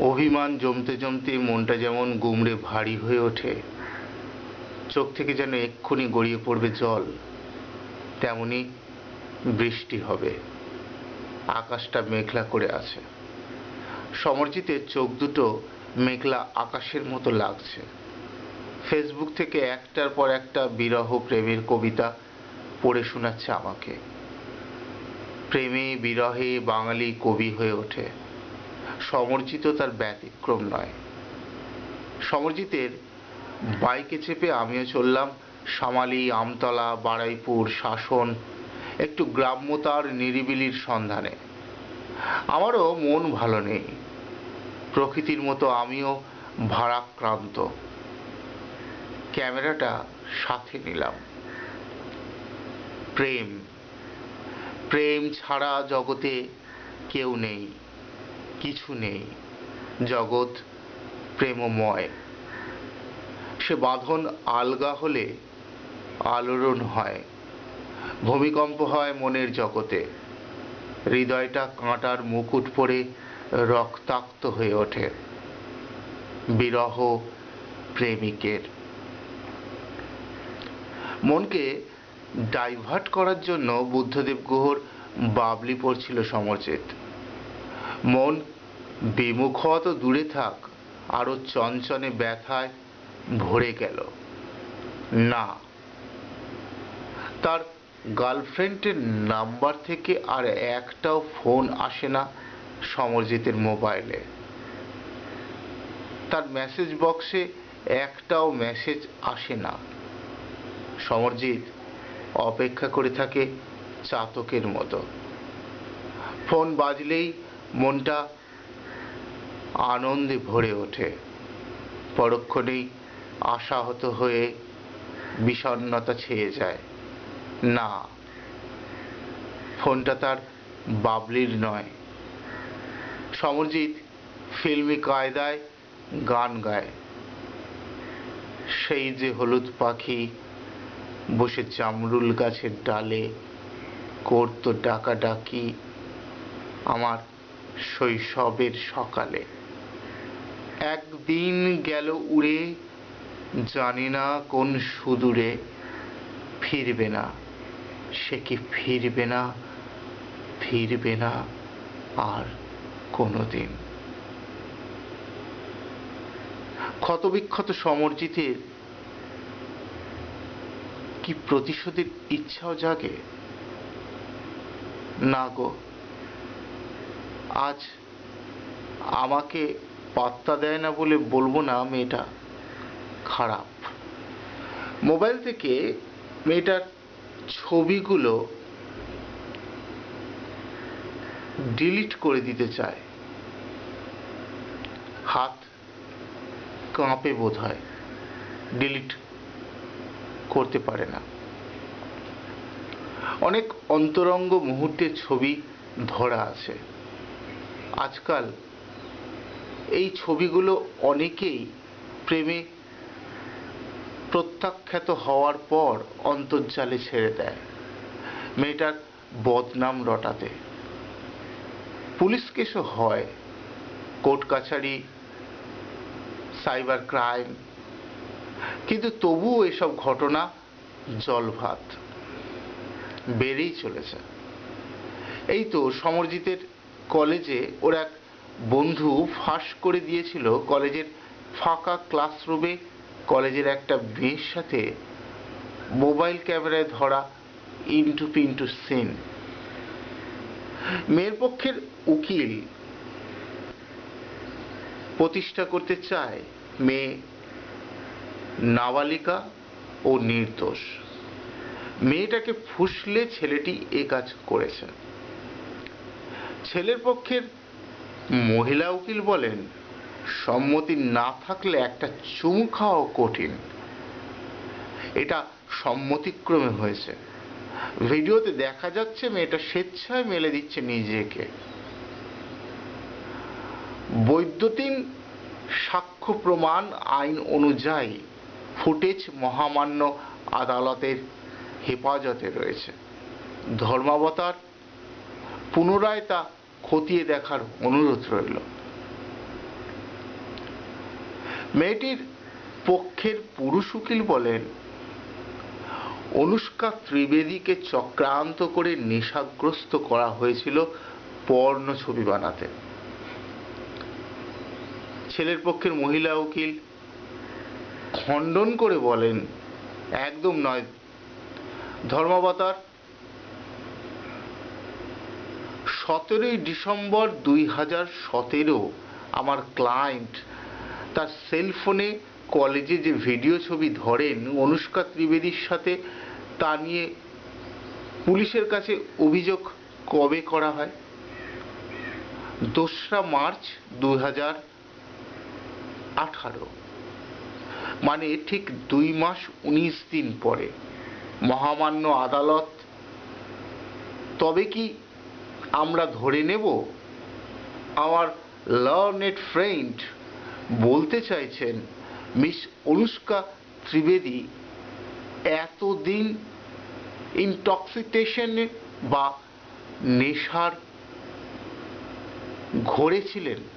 অভিমান জমতে জমতে মনটা যেমন গুমড়ে ভারী হয়ে ওঠে, চোখ থেকে যেন এক্ষুনি গড়িয়ে পড়বে জল, তেমনি বৃষ্টি হবে, আকাশটা মেঘলা করে আছে। সমরজিতের চোখ দুটো মেঘলা আকাশের মতো লাগছে। ফেসবুক থেকে একটার পর একটা বিরহ প্রেমের কবিতা পড়ে শোনাচ্ছে আমাকে। প্রেমে বিরহে বাঙালি কবি হয়ে ওঠে। সমরজিত তার ব্যতিক্রম নয়। সমরজিতের বাইকে চেপে আমিও চললাম। সামালি, আমতলা বাড়াইপুর শাসন, একটু গ্রাম্যতার নিরিবিলির সন্ধানে। আমারও মন ভালো নেই। প্রকৃতির মতো আমিও ভারাক্রান্ত। ক্যামেরাটা সাথে নিলাম। প্রেম। প্রেম ছাড়া জগতে কেউ নেই। কিছু নেই। জগৎ প্রেমময়। সে বাঁধন আলগা হলে আলোড়ন হয়। ভূমিকম্প হয় মনের জগতে। হৃদয়টা কাঁটার মুকুট পরে রক্তাক্ত হয়ে ওঠে। বিরহ প্রেমিকের। মনকে ডাইভার্ট করার জন্য বুদ্ধদেব গুহর বাবলি পড়ছিল সমরজিৎ মন বিমুখ তো দূরে থাক, আরও চঞ্চনে ব্যথায় ভরে গেল। না, তার গার্লফ্রেন্ডের নাম্বার থেকে আর একটাও ফোন আসে না সমরজিতের মোবাইলে। তার মেসেজ বক্সে একটাও মেসেজ আসে না। সমরজিৎ অপেক্ষা করে থাকে চাতকের মতো। ফোন বাজলেই মনটা আনন্দে ভরে ওঠে। পরক্ষণেই আশাহত হয়ে বিষণ্ণতা ছেয়ে যায়। না, ফোনটা তার বাবলির নয়। সমরজিৎ ফিল্মি কায়দায় গান গায়। সেই যে হলুদ পাখি বসে জামরুল গাছের ডালে করতো ডাকাডাকি আমার শৈশবের সকালে। একদিন গেল উড়ে, জানি না কোন সুদূরে ফিরবে না। সে কি ফিরবে না? ফিরবে না আর কোনোদিন। ক্ষতবিক্ষত সমর্জিতের কি প্রতিশোধের ইচ্ছাও জাগে? না গো, আজ আমাকে পাত্তা দেয় না বলে বলব না, মেয়েটা খারাপ। মোবাইল থেকে মেয়েটার ছবিগুলো ডিলিট করে দিতে চায়। হাত কাঁপে বোধ হয় ডিলিট করতে পারে না। অনেক অন্তরঙ্গ মুহূর্তের ছবি ধরা আছে। আজকাল এই ছবিগুলো অনেকেই প্রেমে প্রত্যাখ্যাত হওয়ার পর অন্তর্জালে ছেড়ে দেয়। মেয়েটার বদনাম রটাতে। পুলিশ কেসও হয়। কোর্ট কাছারি, সাইবার ক্রাইম। কিন্তু তবুও এসব ঘটনা জলভাত। বেড়েই চলেছে। এই তো সমরজিতের কলেজে ওর এক বন্ধু ফাঁস করে দিয়েছিল কলেজের ফাঁকা ক্লাসরুমে। কলেজের একটা মেয়ের সাথে মোবাইল ক্যামেরায় ধরা ইন্টু পিন্টু সিন। মেয়ের পক্ষের উকিল প্রতিষ্ঠা করতে চায় মেয়ে নাবালিকা ও নির্দোষ। মেয়েটাকে ফুসলে ছেলেটি এ কাজ করেছে। ছেলের পক্ষের মহিলা উকিল বলেন, সম্মতি না থাকলে একটা চুমু খাওয়াও কঠিন। এটা সম্মতিক্রমে হয়েছে। ভিডিওতে দেখা যাচ্ছে মেয়েটা স্বেচ্ছায় মেলে দিচ্ছে নিজেকে। বৈদ্যুতিন সাক্ষ্য প্রমাণ আইন অনুযায়ী ফুটেজ মহামান্য আদালতের হেফাজতে রয়েছে। ধর্মাবতার পুনরায় তা খতিয়ে দেখার অনুরোধ রইল। মেয়েটির পক্ষের পুরুষ উকিল বলেন, অনুষ্কা ত্রিবেদীকে চক্রান্ত করে নেশাগ্রস্ত করা হয়েছিল পর্ণ ছবি বানাতে। ছেলের পক্ষের মহিলা উকিল খণ্ডন করে বলেন, একদম নয়, ধর্মাবতার সতেরোই ডিসেম্বর দুই হাজার সতেরো আমার ক্লায়েন্ট তার সেলফোনে কলেজে যে ভিডিও ছবি ধরেন অনুষ্কা ত্রিবেদীর সাথে, তা নিয়ে পুলিশের কাছে অভিযোগ কবে করা হয়? দোসরা মার্চ দু হাজার আঠারো। মানে ঠিক দুই মাস উনিশ দিন পরে। মহামান্য আদালত, তবে কি আমরা ধরে নেব আমার লার্নেড ফ্রেন্ড বলতে চাইছেন, মিস অনুষ্কা ত্রিবেদী, এতদিন ইনটক্সিকেশনে বা নেশার ঘোরে ছিলেন।